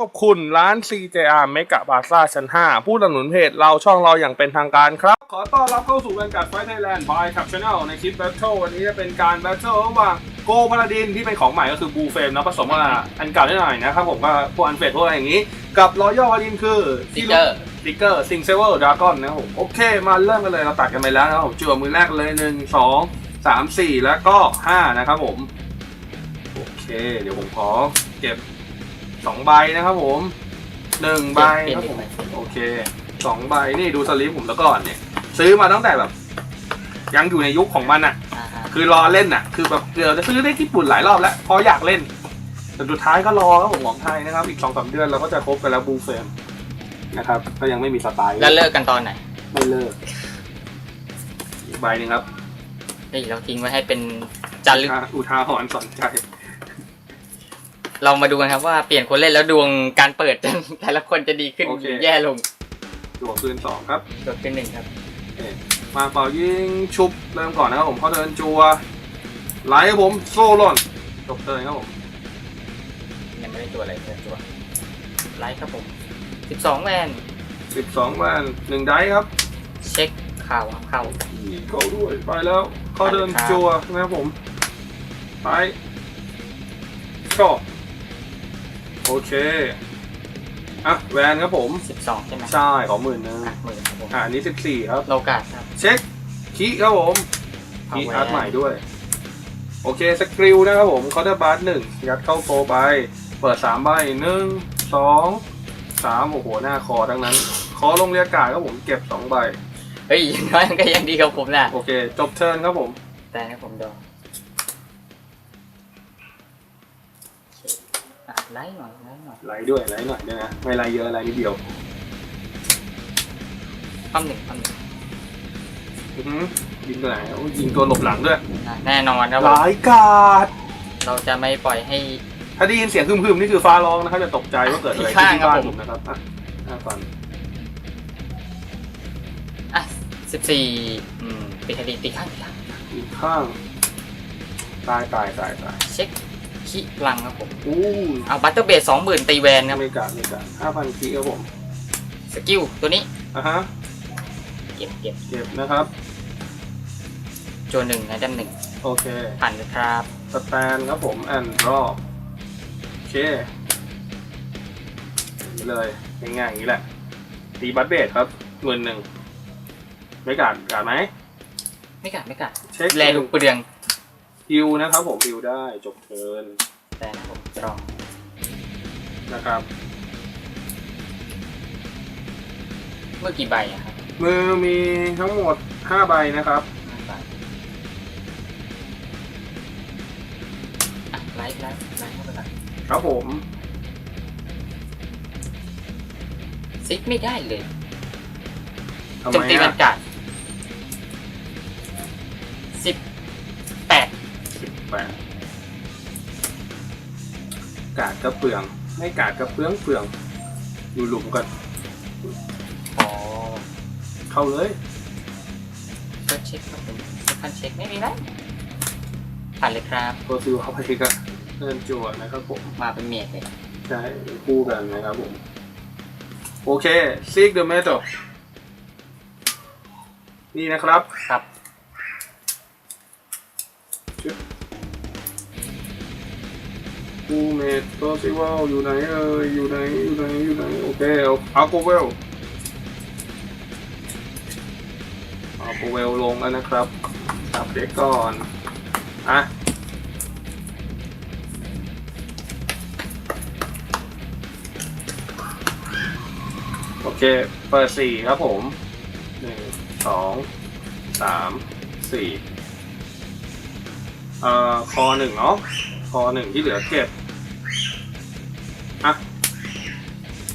ขอบคุณร้าน CJR เมกะบาซ่าชั้น 5 ผู้สนับสนุนเพจเราช่องเราอย่างเป็นทางการครับ ขอต้อนรับเข้าสู่รายการไฟไทยแลนด์บายขับช n แนลในคลิปแบทเทิลวันนี้จะเป็นการแบทเทิลระหว่างโกพาราดินที่เป็นของใหม่ก็คือบูเฟมนะผสมกับอันเก่านิดหน่อยนะครับผมก็พวกอันเฟดพวกอะไรอย่างนี้ กับรอยัลพาราดินคือสติ๊กเกอร์สติ๊กเกอร์ซิงเซเวอร์ดราก้อนนะครับผมโอเคมาเริ่มกันเลยเราตัดกันไปแล้วนะครับผมจั่วมือแรกเลยหนึ่งสองสามสี่แล้วก็ห้านะครับผมโอเค เดี๋ยวผมขอเก็บ สองใบนะครับผมหนึ่งใบครับผมโอเคสองใบนี่ดูสลิปผมแล้วก่อนเนี่ย ซื้อมาตั้งแต่แบบ ยังอยู่ในยุคของมันอะอ่าฮะคือรอเล่นอะคือแบบเดี๋ยวจะซื้อได้ญี่ปุ่นหลายรอบแล้วเพราะอยากเล่น แต่สุดท้ายก็รอครับผมของไทยนะครับ อีกสองสามเดือนเราก็จะครบกันแล้วบูเฟมนะครับ ก็ยังไม่มีสไตล์แล้วเลิกกันตอนไหน ไม่เลิกอีกใบหนึ่งครับเฮ้ยเราทิ้งไว้ให้เป็นจารึกอะอุทาหรณ์สอนใจ เรามาดูกันครับว่าเปลี่ยนคนเล่นแล้วดวงการเปิดแต่ละคนจะดีขึ้นโอเค หรือแย่ลงจั่วคืนสองครับโดดเป็นหนึ่งครับมาเป่ายิงชุบเริ่มก่อนนะครับผมเข้าเดินจัวไลท์ครับผมโซลอนจบเทิร์นครับผมยังไม่ได้ตัวอะไรเลยตัวไลท์ครับผมสิบสองแวนสิบสองแวนหนึ่งไดส์ครับเช็คข่าวครับเข้าอีกเข้าด้วยไปแล้วเข้าเดินครับจัวนะครับผมไปก็ โอเค อะ แวนครับผม สิบสองใช่ไหมใช่ขอหมื่นหนึงอะหมื่นครับผมอ่าอันนี้สิบสี่ครับ โลกาสครับ เช็คคีครับผมเอาคีแวนอาร์ตใหม่ด้วย โอเคสกริลนะครับผมเขาได้บาร์หนึ่งยัดเข้าโปรไป เปิดสามใบหนึ่งสองสามโอ้โหหน้าคอทั้งนั้น คอลงเรียกกาดครับผมเก็บสองใบ เฮ้ยอย่างน้อยมันก็ยังดีกับผมนะโอเค จบเทิร์นครับผม แต่นะผมดออ่ ไลท์หน่อยไลท์หน่อยไล่ด้วยไล่หน่อยด้วยนะไม่ไล่เยอะไล่นิดเดียวปั้มหนึ่งปั้มหนึ่งอื้อหือยิงตัวไหนโอ้ยยิงตัวหลบหลังด้วยอะแน่นอนครับผมร้ายกาดเราจะไม่ปล่อยให้ ถ้าได้ยินเสียงพึมๆนี่คือฟ้าร้องนะครับจะตกใจว่าเกิดอะไรขึ้นที่บ้านผมนะครับอะอะก่อนอะสิบสี่อืมปิดคดีตีข้างตีข้างอีกข้างตายตายตายตาย เช็ค ขี้พลังครับผมอู้เอาบัตเตอร์เบสสองหมื่นตีแวนครับไม่กาดไม่กาดห้าพันคีครับผมสกิลตัวนี้อะฮะเก็บเก็บเก็บนะครับโจหนึ่งนะจำหนึ่งโอเคผ่านเลยครับสแตนครับผมแอนรอบโอเคอย่างนี้เลยง่ายๆอย่างนี้แหละตีบัตเบสครับหมื่นหนึ่งไม่กาดกาดไหมไม่กัดไม่กัดเช็คแลดูเปลือง ฮิวนะครับผมฮิวได้จบเทิร์นแต่นะผมจรองนะครับเมื่อกี่ใบอะครับมือมีทั้งหมด 5 ใบนะครับห้าใบอะไลท์ไลท์ไลท์เข้าไปก่อนครับผมซิกไม่ได้เลยทำโจมไมตีบรอะรกาศ แปดกาดกระเปลือง ไม่กาดกระเปลืองเปลืองอยู่หลุมกันอ๋อเข้าเลยก็เช็คครับผมพันเช็คไม่มีนะผ่านเลยครับโปรซิลเข้าไปก็เริ่มจั่วนะครับผมมาเป็นเมียดเลยใช่คู่กันนะครับผม โอเค seek the metal นี่นะครับครับ คูเมทโตซิวลอยู่ไหนเอ่ยอยู่ไหนอยู่ไหนอยู่ไหนโอเคเอาอาโกเวลอาโกเวลลงแล้วนะครับสับเด็กก่อนอะโอเคเปิดสี่ครับผมหนึ่งสองสามสี่เอ่อคอหนึ่งเนาะคอหนึ่งที่เหลือเก็บ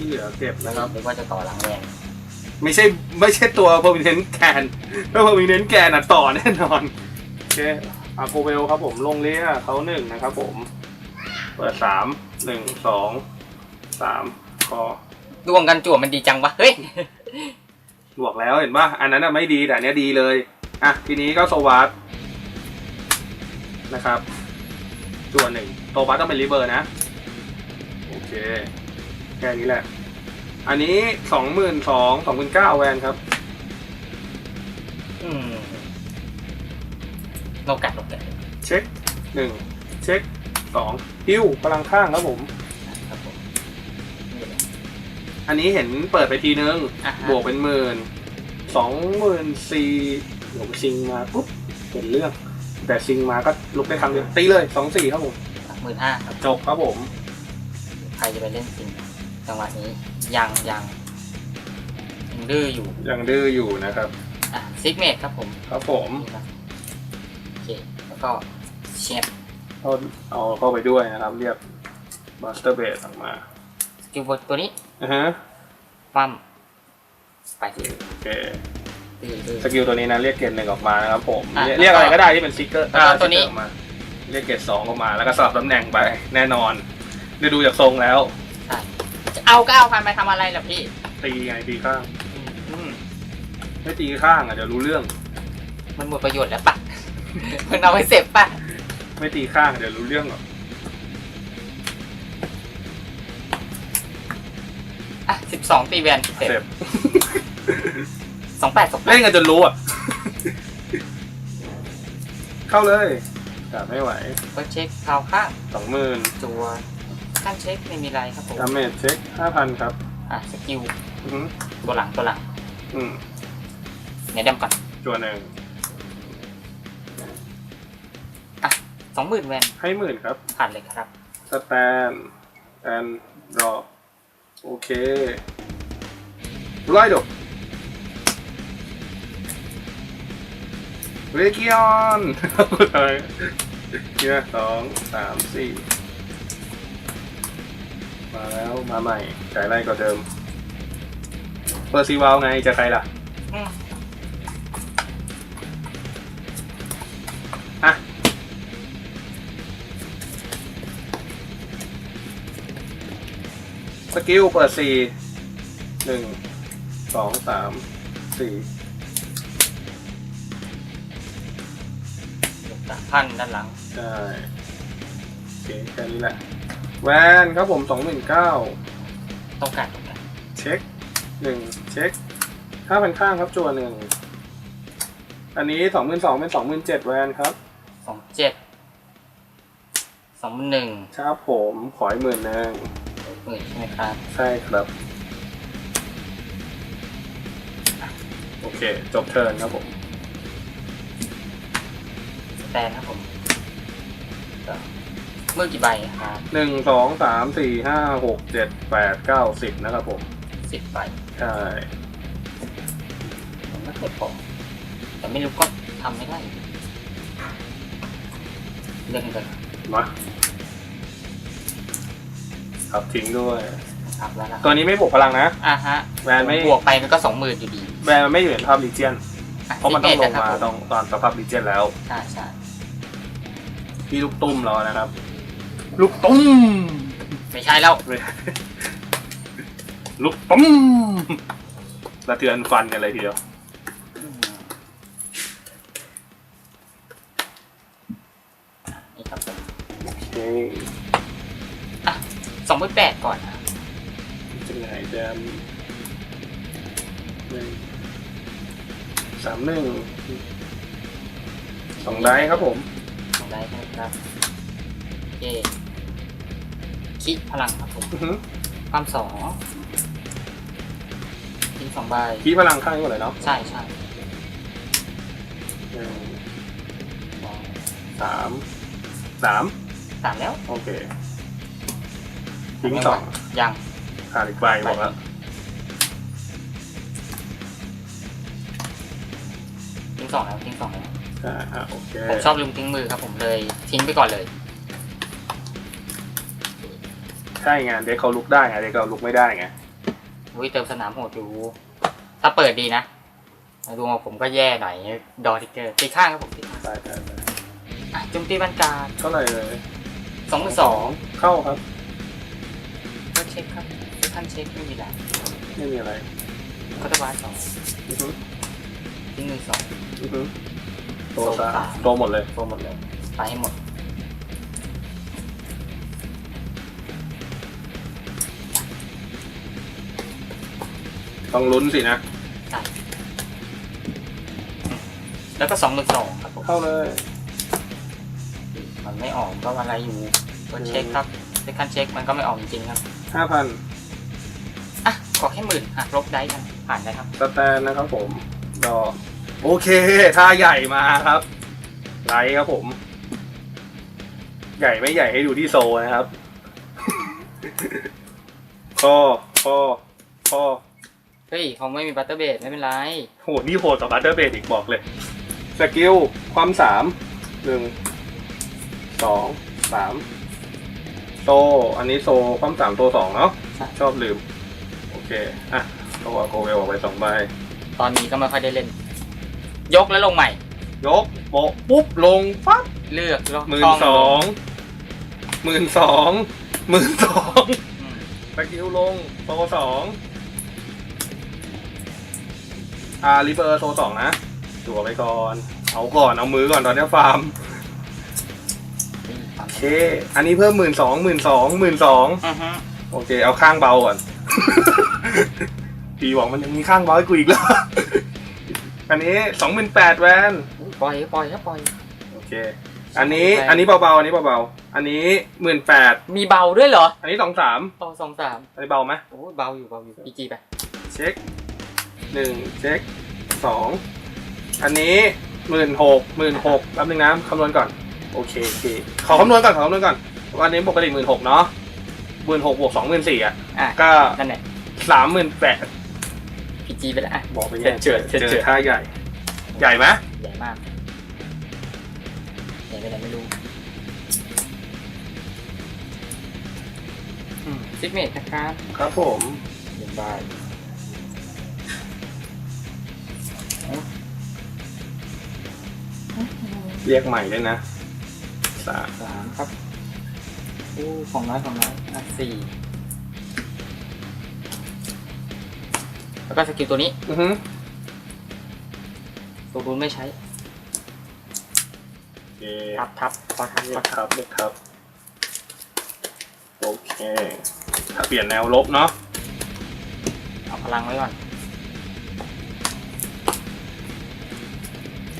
ที่เหลือเก็บนะครับหรือว่าจะต่อหลังแรงไม่ใช่ไม่ใช่ตัว permanent แกนถ้า permanent แกนอะต่อแน่นอน โอเคอาโกเวลครับผมลงเรียเขาหนึ่งนะครับผม เปิดสามหนึ่งสองสามคอดวงกันจั่วมันดีจังวะ เฮ้ย บวกแล้วเห็นป่ะ อันนั้นอะไม่ดีแต่อันเนี้ยดีเลย อะ ทีนี้ก็โซวัตนะครับตัวหนึ่งโซวัตต้องเป็นริเบอร์นะ โอเค แค่นี้แหละ อันนี้สองหมื่นสองสองหมื่นเก้าแวนครับ อืมโนกัดโนกัดเช็คหนึ่งเช็คสองฮิวพลังข้างครับผม ครับผมนี่เลย อันนี้เห็นเปิดไปทีนึง อะฮะ บวกเป็นหมื่นสองหมื่นสี่เดี๋ยวชิงมาปุ๊บเป็นเรื่อง แต่ชิงมาก็ลุกได้ครั้งเดียวตีเลยสองสี่ครับผม หมื่นห้าครับจบครับผม ใครจะไปเล่นจริง จังหวะนี้ยังยังยังดื้ออยู่ยังดื้ออยู่นะครับ อะซิกเมดครับผมครับผมนี่ครับโอเคแล้วก็เชียบเอาเอาเข้าไปด้วยนะครับ เรียกบัสเตอร์เบสออกมาสกิลบทตัวนี้อะฮะปั้มไปสิโอเคดื้อดื้อ สกิลตัวนี้นะเรียกเกรดหนึ่งออกมานะครับผมอะเรียกเรียกอะไรก็ได้ที่เป็นสติ๊กเกอร์แล้วก็อ่าตัวนี้ สติ๊กเกอร์ออกมาเรียกเกรดสองออกมา แล้วก็สลับตำแหน่งไปแน่นอนเดี๋ยวดูจากทรงแล้วใช่จะ เอาเก้าพันไปทำอะไรล่ะพี่ตีไงตีข้างอืมไม่ตีข้างอะเดี๋ยวรู้เรื่อง มันหมดประโยชน์แล้วปะ มันเอาไปเสพปะไม่ตีข้างเดี๋ยวรู้เรื่องหรอกอะสิบสองตีแวนเสเสพพสองแปดสองแปเล่ดนกันจนรู้อะ เข้าเลยจัดไม่ไหวก็เช็คเท้าข้างสองหมื่นจัว ขั้นเช็คไม่มีอะไรครับผมดาเมจเช็คห้าพันครับอะสกิลอือหือตัวหลังตัวหลังอืมในดำก่อนจวนหนึ่งอะสองหมื่นแวนให้หมื่นครับผ่านเลยครับ สแตนแอนรอโอเคไล่ดกเวกิออนเนี่ยสองสามสี่ มาแล้วมาใหม่จ่ายไล่กว่าเดิมเปอร์ซีวาลไงจะใครล่ะอืมอะสกิลเปิดสี่หนึ่งสองสามสี่สามพันด้านหลัง ใช่โอเคแค่นี้แหละ แวนครับผมสองหมื่นเก้าต้องการต้องการเช็คหนึ่งเช็คห้าพันข้างครับจัวหนึ่งอันนี้สองหมื่นสองเป็นสองหมื่นเจ็ดแวนครับสองเจ็ดสองหนึ่งครับผมขออีกหมื่นหนึ่งหมื่นใช่ไหมครับใช่ครับ โอเค จบเทิร์นครับผมสแตนครับผมก็ เมื่อกี่ใบครับหนึ่งสองสามสี่ห้าหกเจ็ดแปดเก้าสิบนะครับผม สิบใบใช่มันไม่เคยพอแต่ไม่รู้ก็ทำไม่ได้เรื่องกันมาครับทิ้งด้วย ครับแล้วนะตัวนี้ไม่บวกพลังนะ อะฮะแวนไม่ บวกไปมันก็สองหมื่นอยู่ดีแวนมันไม่อยู่ในภาพลีเจียนอะเพราะมันต้องลง11ะคมารับผตรงตอนสภาพลีเจียนแล้ว ใช่ใช่ที่ลูกตุ้มเรานะครับ ลูกตุ้มไม่ใช่แล้วลูกตุ้มสะเทือนฟันกันเลยทีเดียวอืมอะนี่ครับผมโอเคสองหมื่นแปดก่อนนะจะไหนแจมหนึ่งสามหนึ่งสองได้ครับผมสองได้ใช่ไหมครับโอ เคคิดพลังครับผมอื้อหือความสองทิ้งสองใบคีพลังข้างนี้หมดเลยเนาะใช่ใช่หนึ่งสองสามสามสามแล้วโอเคทิ้งสองยังขาดอีกใบบอกแล้วทิ้งสองแล้วทิ้งสองแล้วอ่าอ่าโอเคผมชอบลืมทิ้งมือครับผมเลยทิ้งไปก่อนเลย ใช่ไงเด็กเขาลุกได้ไงเด็กเขาลุกไม่ได้ไงวิเติมสนามโหดดูถ้าเปิดดีนะดวงของผมก็แย่หน่อยดอทิกเกอร์ตีข้างครับผมตีข้างได้ได้ได้อะโจมตีบรรการเท่าไหร่เลยสองหมื่นสองเข้าครับ ก็เช็คครับท่านเช็คไม่มีอะไรไม่มีอะไรก็ตะวันสองอือฮึทิ้งมือสองอือฮึโตโตซะสามโตหมดเลยโฟมหมดเลยไปให้หมด ต้องลุ้นสินะใช่แล้วก็สองหนึ่งสองครับผมเข้าเลย มันไม่ออกก็อะไรอยู่กดเช็คครับเช็คคันเช็คมันก็ไม่ออกจริงๆครับห้าพันอะขอแค่หมื่นหักลบได้กันผ่านได้ครับสแตนนะครับผม ดอ โอเค ท่าใหญ่มาครับ ไลท์ครับผม ใหญ่ไม่ใหญ่ให้ดูที่โซนะครับคอคอคอ เฮ้ยเขาไม่มีบัตเตอร์เบดไม่เป็นไร โหนี่โหดกว่าบัตเตอร์เบดอีกบอกเลย สกิล ความสาม หนึ่ง สอง สาม โซ อันนี้โซ ความสามโซสองเนาะใช่ชอบลืม โอเค อะก็ว่าโกเวลออกไปสองใบ ตอนนี้ก็ไม่ค่อยได้เล่น ยกแล้วลงใหม่ ยกโปะปุ๊บ ลงปั๊บเลือกแล้วหมื่นช่สอง หมื่นสอง หมื่นสองอืมสกิลลงโซสอง อ่าริเบอร์โซสองนะจั่วไปก่อน เอาก่อนเอามือก่อนตอนนี้ฟาร์มนี่ตามโอเค อันนี้เพิ่มหมื่นสองหมื่นสองหมื่นสองอือฮึโอเค เอาข้างเบาก่อน พี่บอกมันยังมีข้างเบาให้กูอีกแล้วอันนี้สองหมื่นแปดแวนอุ๊ยปล่อยปล่อยครับปล่อย โอเค อันนี้อันนี้เบาๆอันนี้เบาๆอันนี้หมื่นแปดมีเบาด้วยเหรออันนี้สองสามต่อสองสามอันนี้เบาไหมโอ้ยเบาอยู่เบาอยู่พีจีไปเช็ค หนึ่งเช็คสองอันนี้หมื่นหกหมื่นหกแป๊บนึงนะคำนวณก่อน โอเคโอเคขอคำนวณก่อนขอคำนวณก่อนวันนี้ปกติหมื่นหกเนาะหมื่นหกบวกสองหมื่นสี่อะอะก็นั่นแหละสามหมื่นแปดพีจีไปแล้วอะบอกไปเฉิดเฉิดเฉิดเจเฉิอดท่าใหญ่ ใหญ่ไหมใหญ่มากใหญ่ไปไหนไม่รู้อืมซิกเมตนะครับ ครับผมหนึ่งใบ เรียกใหม่ด้วยนะสามสามครับอู้ของน้อยของน้อยอะสี่แล้วก็สกิลตัวนี้อือฮึตัวรุนไม่ใช้โอเคทับทับพอทับเรีพยอกทับครับเรียกครับโอเคถ้าเปลี่ยนแนวลบเนาะเอาพลังไว้ก่อน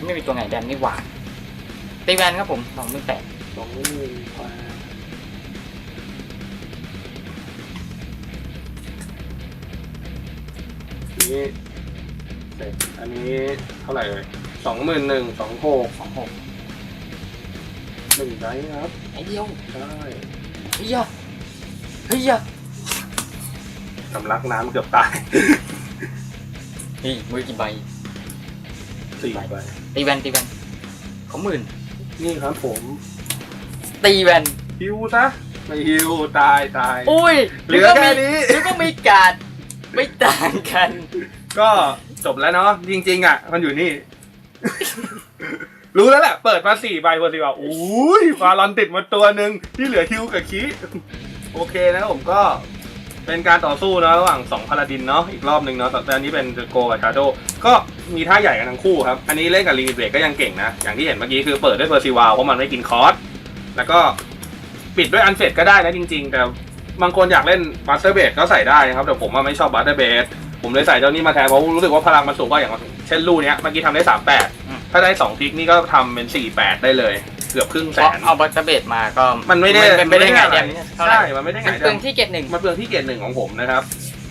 ไม่มีตัวไหนแดนนี่หว่า ตีแวนครับผมสองหมื่นแปดสองหมื่นกว่านี่เสร็จอันนี้เท่าไหร่เลยสองหมื่นหนึ่งสองหกสองหกหนึ่งไดส์ครับไอเดียวใช่เฮียเฮียสำลักน้ำเกือบตายนี่มือกี่ใบสี่ใบตีแวนตีแวนเขาหมื่น นี่ครับผมตีแวนฮิวซะไม่ฮิวตายตาย อุ้ยเหลือแค่นี้แล้วก็มีการดไม่ต่างกัน ก็จบแล้วเนาะจริง ๆ อะ มันอยู่นี่ รู้แล้วแหละ เปิดมาสี่ใบพอดีว่าอุ้ยฟารอนติดมาตัวหนึ่งที่เหลือฮิวกับคีโอเคนะครับผมก็ เป็นการต่อสู้นะระหว่างสองพาราดินเนาะอีกรอบหนึ่งเนาะแต่อันนี้เป็นโกกับชาโดก็มีท่าใหญ่กันทั้งคู่ครับ อันนี้เล่นกับลิมิตเบรกก็ยังเก่งนะ อย่างที่เห็นเมื่อกี้คือเปิดด้วยเพอร์ซิวาเพราะมันไม่กินคอร์สแล้วก็ปิดด้วยอันเฟดก็ได้นะจริง ๆ แต่บางคนอยากเล่นบัสเตอร์เบดก็ใส่ได้นะครับ แต่ผมว่าไม่ชอบบัสเตอร์เบดผมเลยใส่เจ้านี้มาแทนเพราะรู้สึกว่าพลังมันสูงกว่าอย่างเช่นลู่เนี้ยเมื่อกี้ทำได้สามแปดถ้าได้สองพลิกนี่ก็ทำเป็นสี่แปดได้เลย เกือบครึ่งแสเพราะน เอาบัตเตอร์เบดมาก็มันไม่ได้ไม่ได้ไงายแดมเท่าไหร่ใช่ มันไม่ได้ไงเป็นายเปลืองดำที่เกตหนึ่งมันเปลืองที่เกียรติหนึ่งของผมนะครับ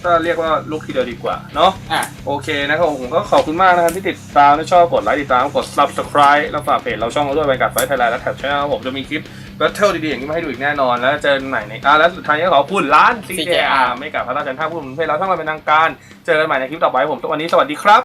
ก็เรียกว่าลูกทีเดียวดีกว่าเนาะ อะ โอเคนะครับผมก็ขอบคุณมากนะครับที่ติดตามและชอบกดไลค์ติดตามกด subscribe แล้วฝากเพจเราช่องเราด้วยไปกับไฟไทยแลนด์และแท็บชแนลผมจะมีคลิปแบทเทิลดีๆอย่างนี้มาให้ดูอีกแน่นอน แล้วเจอกันใหม่ในอ่าแล้วสุดท้ายนี้ก็ขอพูดร้าน CJR ไม่กับพระราชทานท่าพูดผมเพจเราช่องเราเป็นทางการ เจอกันใหม่ในคลิปต่อไปผมวันนี้สวัสดีครับ